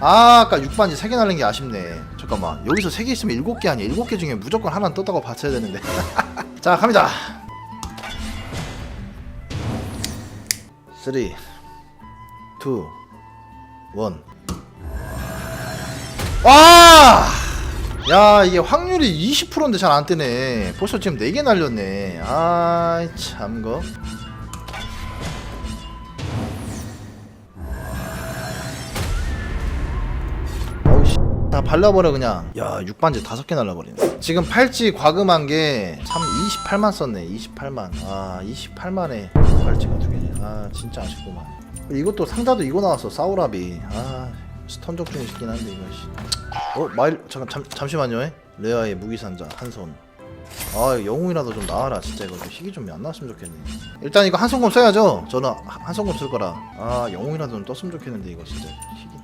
아 아까 6반지 3개 날린 게 아쉽네. 잠깐만. 여기서 3개 있으면 7개 아니야? 7개 중에 무조건 하나 떴다고 받쳐야 되는데. 자 갑니다. 3 2 1 와! 야 이게 확률이 20%인데 잘 안 뜨네. 벌써 지금 4개 날렸네. 아이 참거 다 발라버려 그냥. 야 6반지 5개 날라버리네. 지금 팔찌 과금한 게 참 28만 썼네 28만. 아 28만에 팔찌가 두 개네. 아 진짜 아쉽구만. 이것도 상자도 이거 나왔어 사우라비. 아 스턴 적중이 싶긴 한데 이거 씨. 어 마일 잠깐 잠, 잠시만요 에? 레아의 무기산자 한손. 아 영웅이라도 좀 나와라 진짜 이거 희귀 좀안 나왔으면 좋겠네. 일단 이거 한손검 써야죠? 저는 한- 한손검 쓸 거라. 아 영웅이라도 좀 떴으면 좋겠는데 이거 진짜. 희귀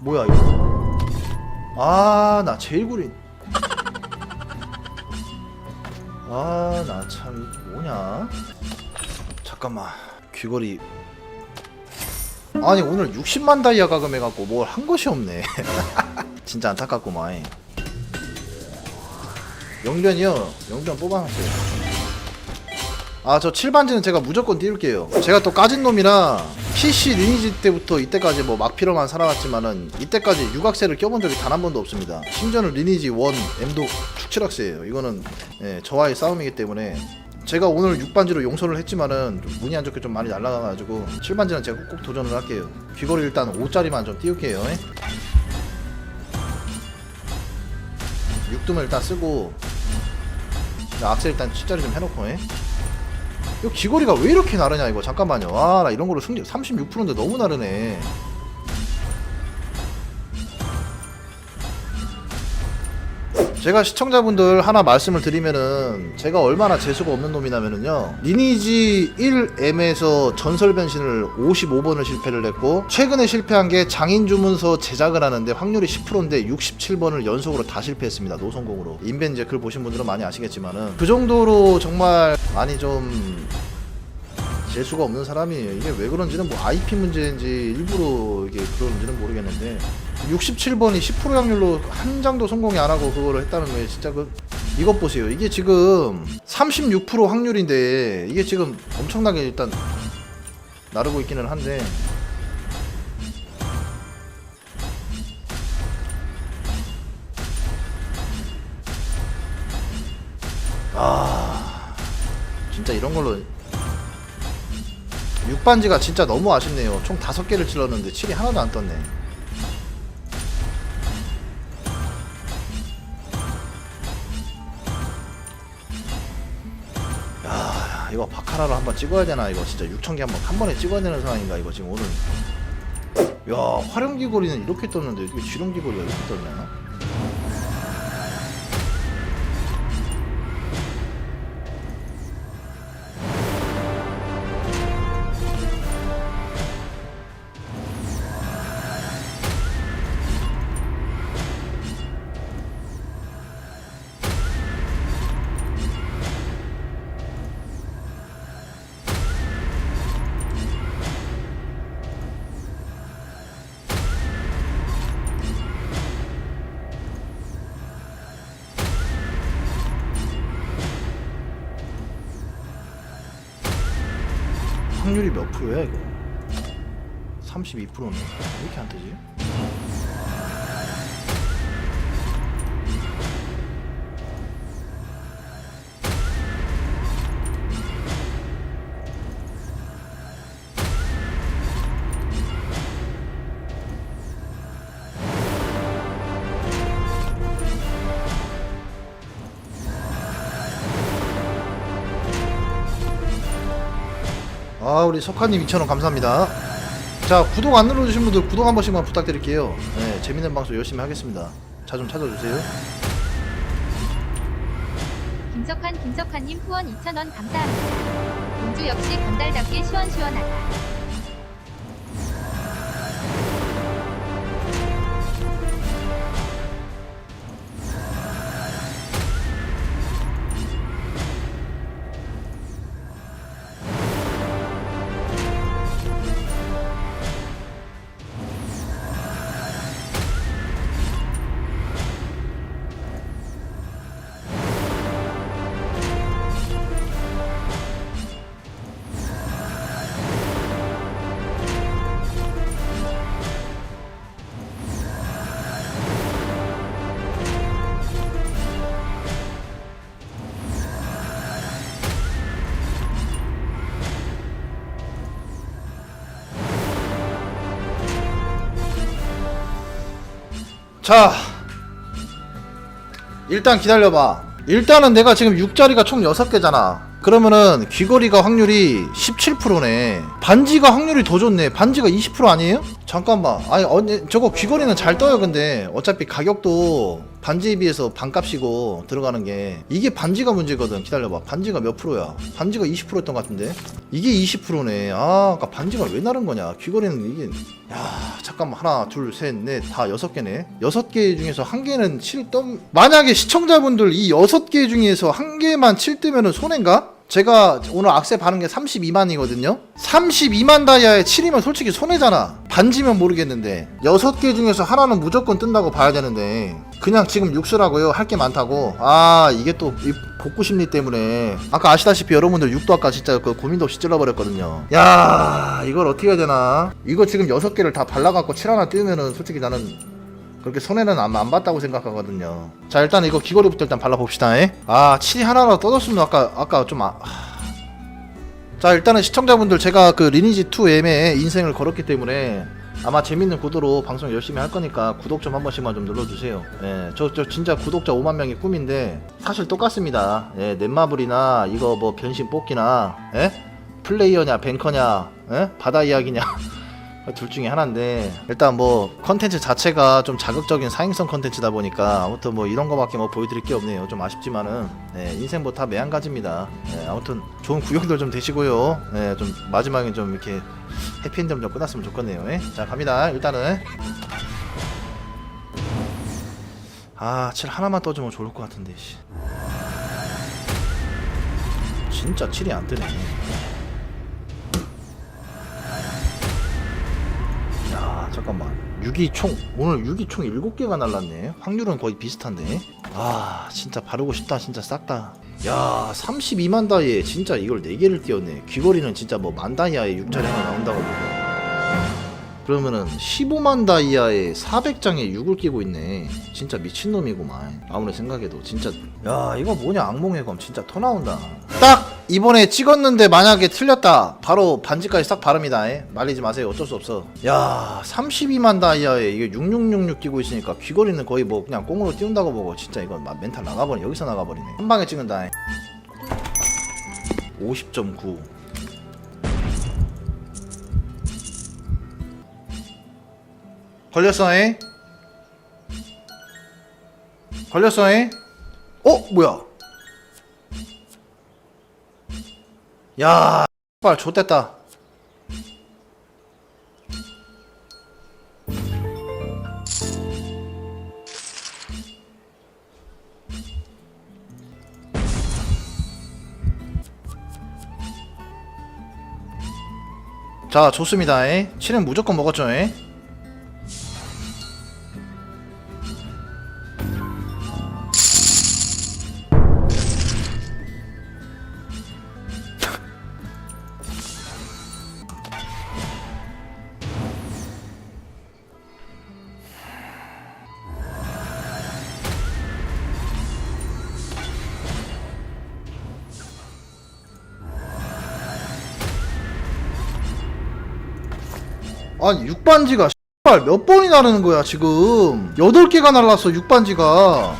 뭐야 이거 아나 제일 구린. 아 나 참 뭐냐? 잠깐만 귀걸이. 아니 오늘 60만 다이아 가금해갖고 뭘 한 것이 없네. 진짜 안타깝구만. 영변이요? 영변 뽑아놨어요. 아저 7반지는 제가 무조건 띄울게요. 제가 또 까진 놈이라 PC 리니지 때부터 이때까지 뭐 막피로만 살아왔지만은 이때까지 육악세를 껴본 적이 단 한 번도 없습니다 심지어는 리니지 1 M도 축칠악세예요 이거는 예, 저와의 싸움이기 때문에 제가 오늘 6반지로 용서를 했지만은 좀 운이 안 좋게 좀 많이 날라가가지고 7반지는 제가 꼭 도전을 할게요 귀걸이 일단 5짜리만 좀 띄울게요 예? 6둠을 일단 쓰고 악셀 일단 7짜리 좀 해놓고 예? 이거 귀걸이가 왜 이렇게 나르냐 이거. 잠깐만요. 아 나 이런 걸로 승리 36%인데 너무 나르네 제가 시청자분들 하나 말씀을 드리면은 제가 얼마나 재수가 없는 놈이냐면은요. 리니지 1M에서 전설 변신을 55번을 실패를 했고 최근에 실패한 게 장인 주문서 제작을 하는데 확률이 10%인데 67번을 연속으로 다 실패했습니다 노성공으로. 인벤제 글 보신 분들은 많이 아시겠지만은 그 정도로 정말 많이 좀 재수가 없는 사람이에요. 이게 왜 그런지는 뭐 IP 문제인지 일부러 이게 그런지는 모르겠는데 67번이 10% 확률로 한 장도 성공이 안 하고 그거를 했다는 거예요. 진짜 그 이것 보세요. 이게 지금 36% 확률인데 이게 지금 엄청나게 일단 나르고 있기는 한데 아 진짜 이런 걸로 6반지가 진짜 너무 아쉽네요. 총 5개를 찔렀는데 7이 하나도 안 떴네. 야, 이거 바카라로 한번 찍어야 되나? 이거 진짜 6,000개 한번 한 번에 찍어야 되는 상황인가? 이거 지금 오늘. 야, 활용 귀걸이는 이렇게 떴는데 이게 지룡 귀걸이가 이렇게 떴냐? 확률이 몇 프로야 이거? 32%네. 왜 이렇게 안 뜨지? 아 우리 석화님 2,000원 감사합니다 자 구독 안 눌러주신 분들 구독 한 번씩만 부탁드릴게요 네 재밌는 방송 열심히 하겠습니다 자 좀 찾아주세요 김석환 김석환님 후원 2,000원 감사합니다. 공주 역시 건달답게 시원시원하다. 자 일단 기다려봐. 일단은 내가 지금 6자리가 총 6개잖아. 그러면은 귀걸이가 확률이 17%네. 반지가 확률이 더 좋네. 반지가 20% 아니에요? 잠깐만. 아니 언니 저거 귀걸이는 잘 떠요 근데. 어차피 가격도 반지에 비해서 반값이고 들어가는 게 이게 반지가 문제거든. 기다려봐. 반지가 몇 프로야? 반지가 20%였던 것 같은데? 이게 20%네. 아 아까 반지가 왜 나른 거냐? 귀걸이는 이게 야 잠깐만. 하나 둘 셋 넷 다 여섯 개네. 여섯 개 중에서 한 개는 7점 만약에 시청자분들 이 여섯 개 중에서 한 개만 7뜨면은 손해인가? 제가 오늘 악세 바른 게 32만이거든요. 32만 다이아에 7이면 솔직히 손해잖아. 반지면 모르겠는데 여섯 개 중에서 하나는 무조건 뜬다고 봐야 되는데 그냥 지금 육수라고요? 할 게 많다고? 아 이게 또 이 복구 심리 때문에. 아까 아시다시피 여러분들 육도 아까 진짜 그 고민도 없이 찔러버렸거든요. 야 이걸 어떻게 해야 되나? 이거 지금 여섯 개를 다 발라갖고 칠 하나 띄우면은 솔직히 나는 그렇게 손해는 안, 안 봤다고 생각하거든요 자 일단 이거 귀걸이부터 일단 발라봅시다 에? 아 칠이 하나라도 떠졌으면 아까 아까 좀 아... 자 일단은 시청자분들 제가 그 리니지 2M에 인생을 걸었기 때문에 아마 재밌는 구도로 방송 열심히 할 거니까 구독 좀 한 번씩만 좀 눌러주세요. 예, 저, 저 진짜 구독자 5만 명이 꿈인데 사실 똑같습니다. 예, 넷마블이나 이거 뭐 변신 뽑기나 예? 플레이어냐 뱅커냐 예? 바다 이야기냐 둘 중에 하나인데 일단 뭐 컨텐츠 자체가 좀 자극적인 사행성 컨텐츠다 보니까 아무튼 뭐 이런 거밖에 뭐 보여드릴 게 없네요. 좀 아쉽지만은 네, 인생 뭐 다 매한가지입니다. 네, 아무튼 좋은 구경들 좀 되시고요. 네, 좀 마지막에 좀 이렇게 해피엔딩 좀 끝났으면 좋겠네요. 예? 자 갑니다. 일단은. 아칠 하나만 떠주면 좋을 것 같은데 씨. 진짜 칠이 안 뜨네 잠깐만. 6이 총 오늘 6이 총 7개가 날랐네. 확률은 거의 비슷한데. 아 진짜 바르고 싶다. 진짜 싹다. 야 32만 다이에 진짜 이걸 4개를 띄웠네. 귀걸이는 진짜 뭐 만 다이아에 6자리 하나 나온다고 보고 그러면은 15만 다이아에 400장에 6을 끼고 있네. 진짜 미친놈이구만. 아무리 생각해도 진짜. 야 이거 뭐냐 악몽의 검. 진짜 터 나온다. 딱 이번에 찍었는데 만약에 틀렸다. 바로 반지까지 싹 바릅니다. 에? 말리지 마세요. 어쩔 수 없어. 야 32만 다이아에 이게 6666 끼고 있으니까 귀걸이는 거의 뭐 그냥 꽁으로 띄운다고 보고 진짜 이거 막 멘탈 나가버리네 여기서 나가버리네. 한 방에 찍는다. 에. 50.9 걸렸어 에? 걸렸어 에? 어? 뭐야 야, 빨 좆됐다. 자, 좋습니다. 에. 7은 무조건 먹었죠. 에. 아니 6반지가 씨발 몇 번이 나르는 거야 지금? 8개가 날랐어 6반지가.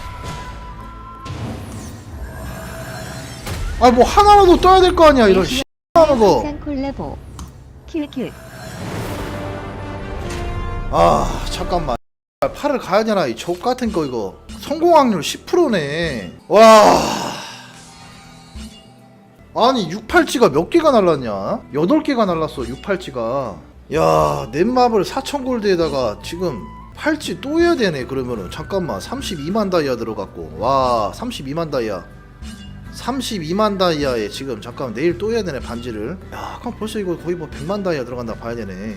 아니 뭐 하나라도 떠야 될 거 아니야 이런 씨발하는 거상 콜라보 킬킬 아 잠깐만. 팔을 가야 되나 이 족 같은 거 이거? 성공 확률 10%네. 와. 아니 68지가 몇 개가 날랐냐? 8개가 날랐어 68지가 야 넷마블 4000골드에다가 지금 팔찌 또 해야 되네. 그러면은 잠깐만. 32만 다이아 들어갔고. 와 32만 다이아. 32만 다이아에 지금 잠깐만 내일 또 해야 되네 반지를. 야 그럼 벌써 이거 거의 뭐 100만 다이아 들어간다 봐야 되네